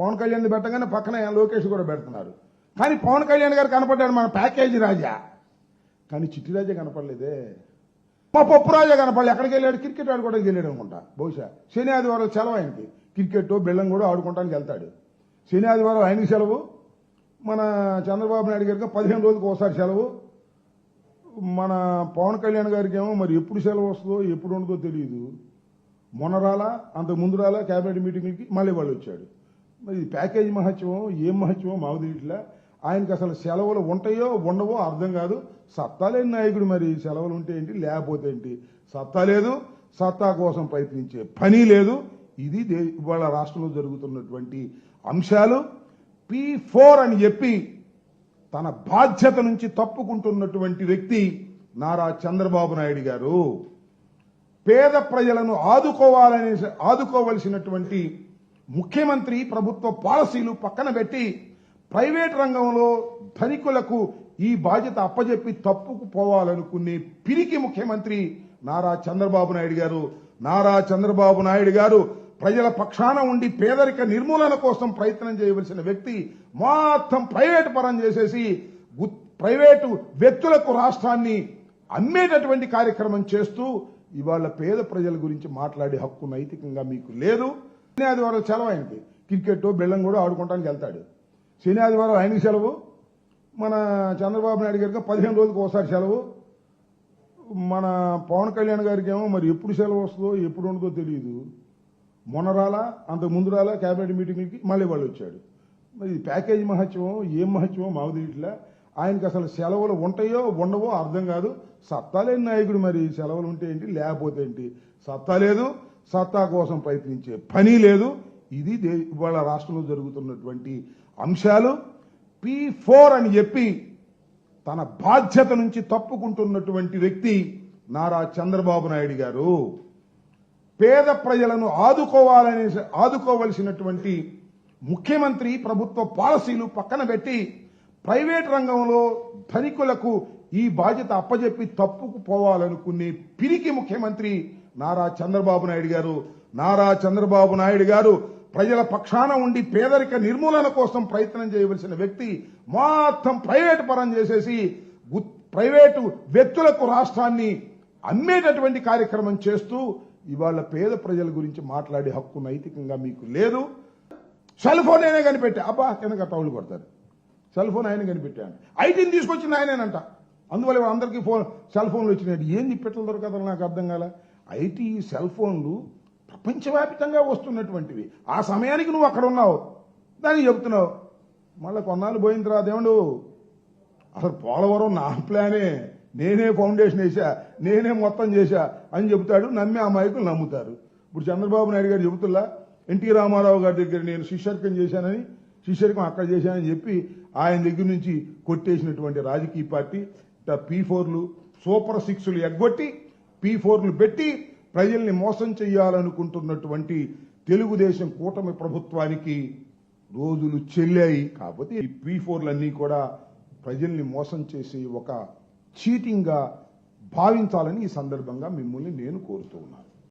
పవన్ కళ్యాణ్ పెట్టగానే పక్కన లోకేష్ కూడా పెడుతున్నారు. కానీ పవన్ కళ్యాణ్ గారు కనపడ్డాడు మన ప్యాకేజీ రాజా. కానీ చిట్టి రాజా కనపడలేదే. మా పప్పు రాజా కనపడలేదు ఎక్కడికి వెళ్ళాడు? క్రికెట్ ఆడుకోవడానికి వెళ్ళాడు అనుకుంటా. బహుశా శని ఆదివారం సెలవు ఆయనకి. క్రికెట్ బెల్లం కూడా ఆడుకోవడానికి వెళ్తాడు. శని ఆదివారం ఆయనకి సెలవు. మన చంద్రబాబు నాయుడు గారికి పదిహేను రోజులకు ఒకసారి సెలవు. మన పవన్ కళ్యాణ్ గారికి ఏమో మరి ఎప్పుడు సెలవు వస్తుందో ఎప్పుడు ఉండదో తెలియదు. మొన్న రాలా అంత ముందు రాలా క్యాబినెట్ మీటింగ్లకి మళ్ళీ వాళ్ళు వచ్చాడు మరి ఇది ప్యాకేజ్ మహత్యమో ఏం మహత్యమో మాకు తెలియట్లా. ఆయనకి అసలు సెలవులు ఉంటాయో ఉండవో అర్థం కాదు. సత్తా లేని నాయకుడు మరి సెలవులు ఉంటే ఏంటి? లేకపోతే ఏంటి? సత్తా లేదు. సత్తా కోసం ప్రయత్నించే పని లేదు. ఇది ఇవాళ రాష్ట్రంలో జరుగుతున్నటువంటి అంశాలు. పి ఫోర్ అని చెప్పి తన బాధ్యత నుంచి తప్పుకుంటున్నటువంటి వ్యక్తి నారా చంద్రబాబు నాయుడు గారు. పేద ప్రజలను ఆదుకోవాలనే ఆదుకోవలసినటువంటి ముఖ్యమంత్రి ప్రభుత్వ పాలసీలు పక్కన పెట్టి ప్రైవేట్ రంగంలో ధనికులకు ఈ బాధ్యత అప్పజెప్పి తప్పుకు పోవాలనుకునే పిరికి ముఖ్యమంత్రి నారా చంద్రబాబు నాయుడు గారు. నారా చంద్రబాబు నాయుడు గారు ప్రజల పక్షాన ఉండి పేదరిక నిర్మూలన కోసం ప్రయత్నం చేయవలసిన వ్యక్తి మొత్తం ప్రైవేట్ పరం చేసేసి గు- ప్రైవేటు వ్యక్తులకు రాష్ట్రాన్ని అమ్మేటటువంటి కార్యక్రమం చేస్తూ ఇవాళ పేద ప్రజల గురించి మాట్లాడే హక్కు నైతికంగా మీకు లేదు. శని ఆదివారం సెలవు ఆయనకి క్రికెట్ బెల్లం కూడా ఆడుకోవడానికి వెళ్తాడు. శని ఆదివారం ఆయనకి సెలవు. మన చంద్రబాబు నాయుడు గారికి పదిహేను రోజులకు ఒకసారి సెలవు. మన పవన్ కళ్యాణ్ గారికి ఏమో మరి ఎప్పుడు సెలవు వస్తుందో ఎప్పుడు ఉండదో తెలియదు మొన్న రాలా అంత ముందు రాలా క్యాబినెట్ మీటింగ్కి మళ్ళీ వాళ్ళు వచ్చాడు మరి ఇది ప్యాకేజ్ మహత్యమో ఏం మహత్యమో మాకు తెలియట్లా. ఆయనకి అసలు సెలవులు ఉంటాయో ఉండవో అర్థం కాదు. సత్తాలేని నాయకుడు మరి సెలవులు ఉంటే ఏంటి లేకపోతే ఏంటి? సత్తా లేదు. సత్తా కోసం ప్రయత్నించే పని లేదు. ఇది దే- ఇవాళ రాష్ట్రంలో జరుగుతున్నటువంటి అంశాలు. పి ఫోర్ అని చెప్పి తన బాధ్యత నుంచి తప్పుకుంటున్నటువంటి వ్యక్తి నారా చంద్రబాబు నాయుడు గారు. పేద ప్రజలను ఆదుకోవాలనే ఆదుకోవలసినటువంటి ముఖ్యమంత్రి ప్రభుత్వ పాలసీలు పక్కన పెట్టి ప్రైవేట్ రంగంలో ధనికులకు ఈ బాధ్యత అప్పజెప్పి తప్పుకు పోవాలనుకునే పిరికి ముఖ్యమంత్రి నారా చంద్రబాబు నాయుడు గారు నారా చంద్రబాబు నాయుడు గారు ప్రజల పక్షాన ఉండి పేదరిక నిర్మూలన కోసం ప్రయత్నం చేయవలసిన వ్యక్తి మొత్తం ప్రైవేట్ పరం చేసేసి ప్రైవేటు వ్యక్తులకు రాష్ట్రాన్ని అమ్మేటటువంటి కార్యక్రమం చేస్తూ ఇవాళ పేద ప్రజల గురించి మాట్లాడే హక్కు నైతికంగా మీకు లేదు. సెల్ ఫోన్ అయినా కనిపెట్టా. అబ్బా కింద టౌలు కొడతారు. సెల్ ఫోన్ ఆయన కనిపెట్టాను ఐటీని తీసుకొచ్చిన ఆయనేనంట. అందువల్ల అందరికీ ఫోన్ సెల్ ఫోన్లు వచ్చినాయి. ఏంది పెట్టలు దొరకదని నాకు అర్థం కాలే. ఐటీ సెల్ ఫోన్లు ప్రపంచవ్యాప్తంగా వస్తున్నటువంటివి. ఆ సమయానికి నువ్వు అక్కడ ఉన్నావు దానికి చెప్తున్నావు మళ్ళీ కొన్నాళ్ళు పోయిన తర్వాత ఏమండు? అసలు పోలవరం నా ప్లానే. నేనే ఫౌండేషన్ వేసా నేనే మొత్తం చేశా అని చెబుతాడు నమ్మి ఆ మైకులు నమ్ముతారు. ఇప్పుడు చంద్రబాబు నాయుడు గారు చెబుతుల్లా ఎన్టీ రామారావు గారి దగ్గర నేను శిష్యర్కం చేశానని శిష్యర్కం అక్కడ చేశానని చెప్పి ఆయన దగ్గర నుంచి కొట్టేసినటువంటి రాజకీయ పార్టీ పీ ఫోర్లు సూపర్ సిక్స్లు ఎగ్గొట్టి పీ ఫోర్లు పెట్టి ప్రజల్ని మోసం చేయాలనుకుంటున్నటువంటి తెలుగుదేశం కూటమి ప్రభుత్వానికి రోజులు చెల్లాయి. కాకపోతే ఈ పీ ఫోర్లన్నీ కూడా ప్రజల్ని మోసం చేసే ఒక చీటింగ్గా భావించాలని ఈ సందర్భంగా మిమ్మల్ని నేను కోరుతూ ఉన్నాను.